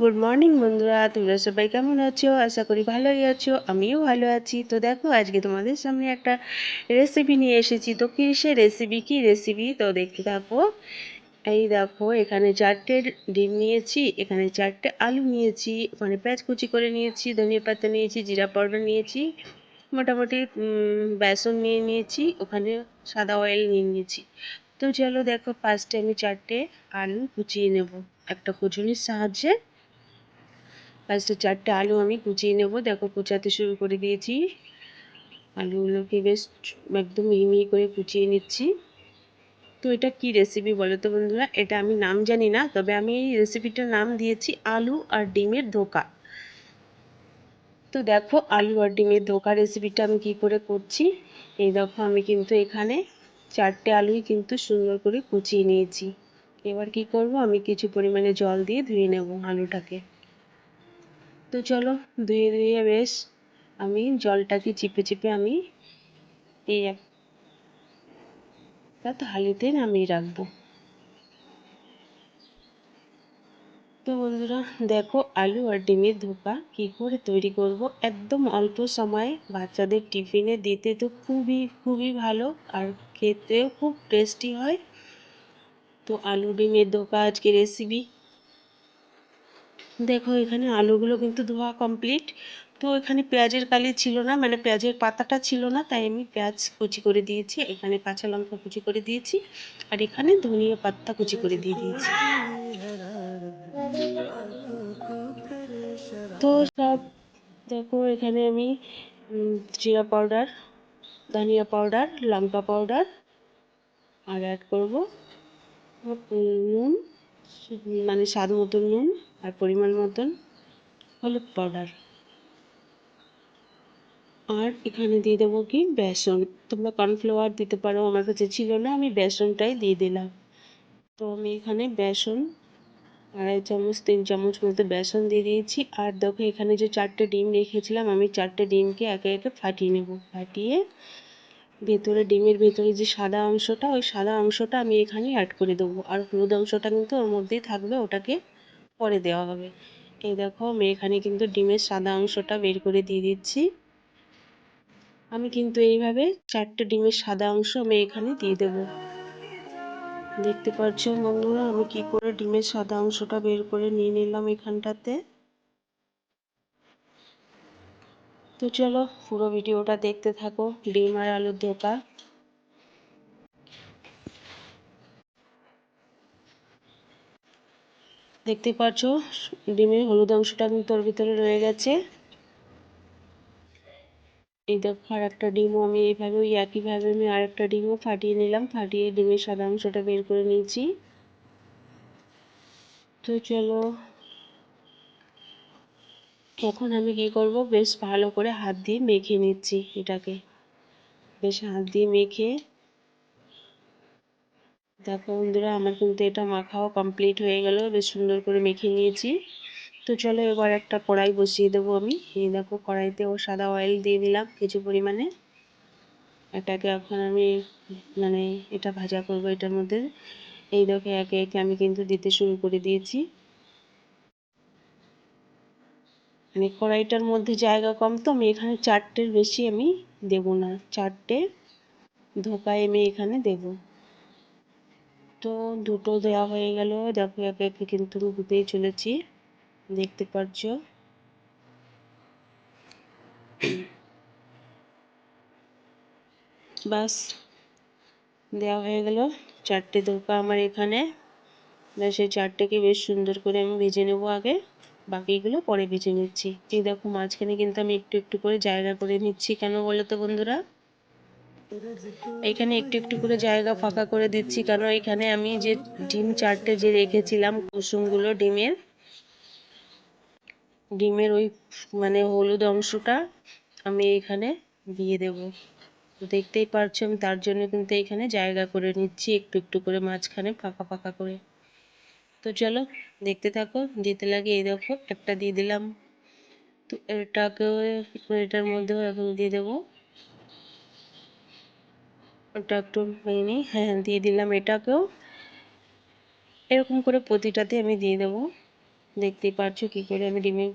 Good morning বন্ধুরা, তোমরা সবাই কেমন আছো? আশা করি ভালোই আছো, আমিও ভালো আছি। তো দেখো, আজকে তোমাদের সামনে একটা রেসিপি নিয়ে এসেছি। তো কী সে রেসিপি কি রেসিপি তো দেখতে থাকো। এই দেখো, এখানে চারটে ডিম নিয়েছি, এখানে চারটে আলু নিয়েছি, ওখানে পেঁয়াজ কুচি করে নিয়েছি, ধনিয়া পাতা নিয়েছি, জিরা পাউডার নিয়েছি, মোটামুটি বেসন নিয়ে নিয়েছি, ওখানে সাদা অয়েল নিয়ে নিয়েছি। তো চলো দেখো ফার্স্টে আমি চারটে আলু কুচিয়ে নেব। একটা কুচুনির সাহায্যে ফার্স্টে চারটে আলু আমি কুচিয়ে নেব। দেখো, কুচাতে শুরু করে দিয়েছি। আলুগুলোকে বেশ একদম মিহি করে কুচিয়ে নিচ্ছি। তো এটা কি রেসিপি বলো তো বন্ধুরা? এটা আমি নাম জানি না, তবে আমি এই রেসিপিটার নাম দিয়েছি আলু আর ডিমের ধোকা। তো দেখো, আলু আর ডিমের ধোকা রেসিপিটা আমি কি করে করছি? এই দেখো, আমি কিন্তু এখানে চারটে আলুই কিন্তু সুন্দর করে কুচিয়ে নিয়েছি। এবার কি করব? আমি কিছু পরিমাণে জল দিয়ে ধুয়ে নেব আলুটাকে। তো চলো, ধুয়ে ধুয়ে বেশ, আমি জলটাকে চিপে চিপে আমি এই একটা থালিতে নামিয়ে রাখব। তো বন্ধুরা, দেখো আলু আর ডিমের ধোকা কী করে তৈরি করব। একদম অল্প সময়ে বাচ্চাদের টিফিনে দিতে তো খুবই খুবই ভালো আর খেতেও খুব টেস্টি হয়। তো আলু ডিমের ধোকা আজকে রেসিপি দেখো, এখানে আলুগুলো কিন্তু ধোয়া কমপ্লিট তো এখানে পেঁয়াজের কালি ছিল না মানে পেঁয়াজের পাতাটা ছিল না, তাই আমি পেঁয়াজ কুচি করে দিয়েছি, এখানে কাঁচা লঙ্কা কুচি করে দিয়েছি, আর এখানে ধনিয়া পাতা কুচি করে দিয়ে দিয়েছি। তো সব দেখো, এখানে আমি জিরা পাউডার, ধনিয়া পাউডার, লঙ্কা পাউডার, আর অ্যাড করব নুন মানে স্বাদ মতন নুন। আর পরিমাণ মতন হলুদ পাউডার। আর এখানে দিয়ে দেবো কি? বেসন। তোমরা কর্নফ্লাওয়ার দিতে পারো, আমার কাছে ছিল না, আমি বেসনটাই দিয়ে দিলাম। তো আমি এখানে বেসন, আড়াই চামচ, তিন চামচ মতো বেসন দিয়ে দিয়েছি। আর দেখো, এখানে যে চারটে ডিম রেখেছিলাম, আমি চারটে ডিমকে একে একে ফাটিয়ে নেব। ফাটিয়ে ভেতরে, ডিমের ভেতরে যে সাদা অংশটা, ওই সাদা অংশটা আমি এখানে অ্যাড করে দেবো। আর হলুদ অংশটা কিন্তু ওর মধ্যেই থাকবে, ওটাকে পরে দেওয়া হবে। এই দেখো, আমি এখানে কিন্তু ডিমের সাদা অংশটা বের করে দিয়ে দিচ্ছি। আমি কিন্তু এইভাবে চারটে ডিমের সাদা অংশ আমি এখানে দিয়ে দেবো। দেখতে পাচ্ছ বন্ধুরা, আমি কি করে ডিমের সাদা অংশটা বের করে নিয়ে নিলাম এখানটাতে। তো চলো পুরো ভিডিওটা দেখতে থাকো, ডিম আর আলুর ধোকা। দেখতে পাচ্ছ ডিমের হলুদ অংশটা কিন্তু ওর ভিতরে রয়ে গেছে। এই দেখো আর একটা ডিমও আমি এইভাবে ওই একইভাবে আমি আর একটা ডিমও ফাটিয়ে নিলাম, ফাটিয়ে ডিমের সাদা অংশটা বের করে নিয়েছি। তো চলো, এখন আমি কি করব? বেশ ভালো করে হাত দিয়ে মেখে নিচ্ছি এটাকে। বেশ হাত দিয়ে মেখে দেখো বন্ধুরা, আমার কিন্তু এটা মাখাও কমপ্লিট হয়ে গেল। বেশ সুন্দর করে মেখে নিয়েছি। তো চলো এবার একটা কড়াই বসিয়ে দেবো আমি। এই দেখো, কড়াইতে ও সাদা অয়েল দিয়ে দিলাম কিছু পরিমাণে। এটাকে এখন আমি মানে এটা ভাজা করব এটার মধ্যে। এই দেখো, একে একে আমি কিন্তু দিতে শুরু করে দিয়েছি। মানে কড়াইটার মধ্যে জায়গা কম তো, আমি এখানে চারটের বেশি আমি দেব না। চারটে ধোকায় আমি এখানে দেব। তো দুটো দেওয়া হয়ে গেল। দেখো, একে একে কিন্তু দিতেই চলেছি। দেখতে পাচ্ছ বাস দেওয়া হয়ে গেল। চারটে ধোকা আমার এখানে। সেই চারটেকে বেশ সুন্দর করে আমি ভেজে নেব আগে। বাকিগুলো পরে ভেজে নিচ্ছি। এই দেখো, মাঝখানে কিন্তু আমি একটু একটু করে জায়গা করে নিচ্ছি। কেন বলো তো বন্ধুরা? এখানে একটু একটু করে জায়গা ফাঁকা করে দিচ্ছি কেন এখানে আমি যে ডিম চারটে যে রেখেছিলাম, কুসুমগুলো ডিমের ডিমের ওই মানে হলুদ অংশটা আমি এখানে দিয়ে দেব। দেখতেই পারছ, আমি তার জন্য কিন্তু এখানে জায়গা করে নিচ্ছি, একটু একটু করে মাঝখানে ফাঁকা ফাঁকা করে। তো চলো, দেখতে থাকো, দিতে লাগে এই দেখো, একটা দিয়ে দিলাম। তো এটাকেও, এটার মধ্যেও এখন দিয়ে দেবো। ওটা একটু হয়নি হ্যাঁ, দিয়ে দিলাম এটাকেও। এরকম করে প্রতিটাতে আমি দিয়ে দেবো। দেখতেই পাচ্ছ কি করে আমি ডিমের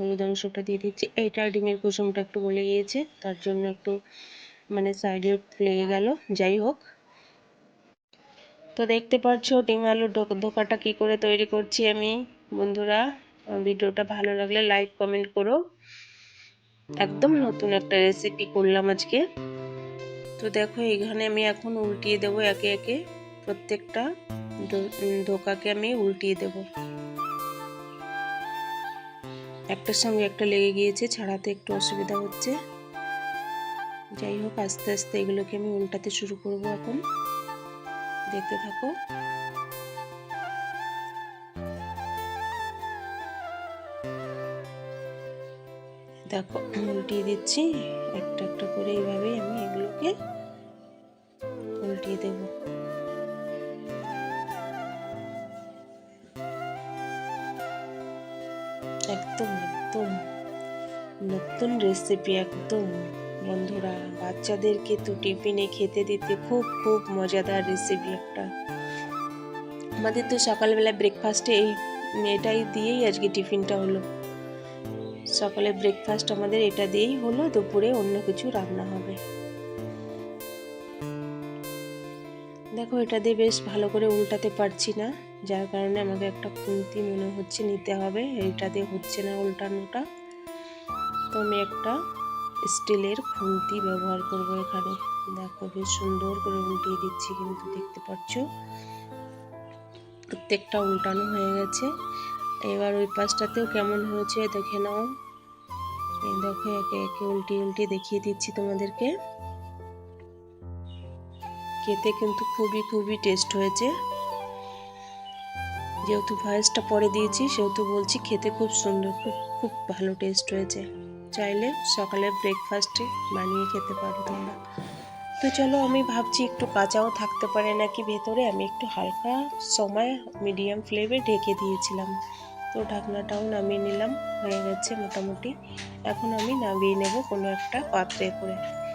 হলুদ অংশটা দিয়ে দিচ্ছি। এটা ডিমের কুসুমটা একটু গলে গিয়েছে তার জন্য একটু মানে সাইডে লেগে গেল। যাই হোক। তো দেখতে পাচ্ছ ডিম আলুর ধোকাটা কি করে তৈরি করছি আমি। বন্ধুরা ভিডিওটা ভালো লাগলে লাইক কমেন্ট করো। একদম নতুন একটা রেসিপি করলাম আজকে। তো দেখো, এখানে আমি এখন উল্টিয়ে দেবো একে একে। প্রত্যেকটা ধোকাকে আমি উল্টিয়ে দেব। একটার সঙ্গে একটা লেগে গিয়েছে, ছাড়াতে একটু অসুবিধা হচ্ছে। যাই হোক, আস্তে আস্তে এগুলোকে আমি উল্টাতে শুরু করব এখন। দেখতে থাকো। দেখো, উল্টিয়ে দিচ্ছি। একটা একটা করে এইভাবেই আমি এগুলোকে উল্টিয়ে দেব। একদম একদম। নতুন রেসিপি একদম। বন্ধুরা, বাচ্চাদেরকে তো টিফিনে খেতে দিতে খুব খুব মজাদার রেসিপি একটা। আমাদের তো সকালবেলা ব্রেকফাস্টে এই এটাই দিয়েই আজকে টিফিনটা হলো। সকালে ব্রেকফাস্ট আমাদের এটা দিয়েই হলো, দুপুরে অন্য কিছু রান্না হবে। দেখো, এটা দিয়ে বেশ ভালো করে উল্টাতে পারছি না। যার কারণে আমাকে একটা খুন্তি মনে হচ্ছে নিতে হবে। এটা দিয়ে হচ্ছে না উল্টানোটা। তো আমি একটা স্টিলের খুন্তি ব্যবহার করব এখানে। দেখো, বেশ সুন্দর করে উল্টিয়ে দিচ্ছি কিন্তু দেখতে পাচ্ছ? প্রত্যেকটা উল্টানো হয়ে গেছে। এবার ওই পাশটাতেও কেমন হয়েছে দেখে নাও। দেখো, একে একে উল্টি উল্টি দেখিয়ে দিচ্ছি তোমাদেরকে। খেতে কিন্তু খুবই খুবই টেস্ট হয়েছে। যেহেতু ভয়েসটা পরে দিয়েছি, সেহেতু বলছি খেতে খুব সুন্দর, খুব খুব ভালো টেস্ট হয়েছে। চাইলে সকালে ব্রেকফাস্টে বানিয়ে খেতে পারো তোমরা। তো চলো, আমি ভাবছি একটু কাঁচাও থাকতে পারে নাকি ভেতরে? আমি একটু হালকা সময় মিডিয়াম ফ্লেমে ঢেকে দিয়েছিলাম। তো ঢাকনাটাও নামিয়ে নিলাম, হয়ে গেছে মোটামুটি। এখন আমি নামিয়ে নেব কোনো একটা পাত্রে করে।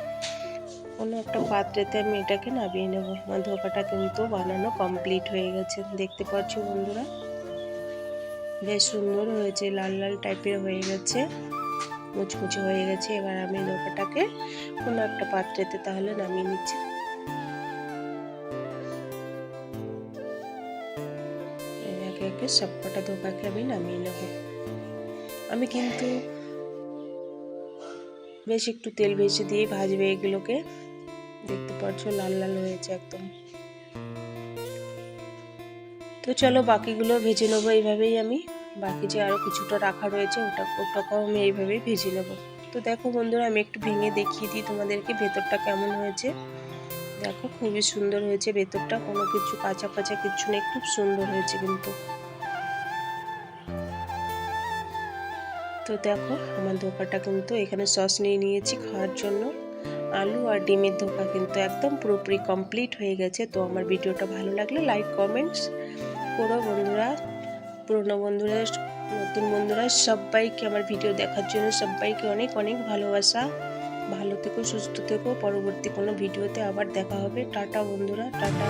কোনো একটা পাত্রেতে আমি এটাকে নামিয়ে নেব। আমার ধোকাটা কিন্তু বানানো কমপ্লিট হয়ে গেছে। দেখতে পাচ্ছ বন্ধুরা? বেশ সুন্দর হয়েছে, লাল লাল টাইপের হয়ে গেছে, মুচমুচে হয়ে গেছে। এবার আমি ধোকাটাকে কোনো একটা পাত্রেতে তাহলে নামিয়ে নিচ্ছি। একে একে সবকটা ধোকাকে আমি নামিয়ে নেব। আমি কিন্তু বেশ একটু তেল বেশি দিয়ে ভাজবে এগুলোকে। দেখতে পাচ্ছ লাল লাল হয়েছে একদম। তো চলো বাকিগুলো ভেজে নেব এইভাবেই আমি। বাকি যে আরও কিছুটা রাখা রয়েছে, ওটা ওটাকেও আমি এইভাবেই ভেজে নেব। তো দেখো বন্ধুরা, আমি একটু ভেঙে দেখিয়ে দিই তোমাদেরকে ভেতরটা কেমন হয়েছে। দেখো খুবই সুন্দর হয়েছে ভেতরটা, কোনো কিছু কাঁচা কাঁচা কিছু নেই, খুব সুন্দর হয়েছে কিন্তু। তো দেখো, আমার ধোকাটা কিন্তু এখানে সস নিয়ে নিয়েছি খাওয়ার জন্য। আলু আর ডিমের ধোকা কিন্তু একদম পুরোপুরি কমপ্লিট হয়ে গেছে। তো আমার ভিডিওটা ভালো লাগলে লাইক কমেন্টস করো বন্ধুরা। পুরনো বন্ধুরা, নতুন বন্ধুরা, সবাইকে আমার ভিডিও দেখার জন্য সবাইকে অনেক অনেক ভালোবাসা। ভালো থেকো, সুস্থ থেকো। পরবর্তী কোনো ভিডিওতে আবার দেখা হবে। টাটা বন্ধুরা, টাটা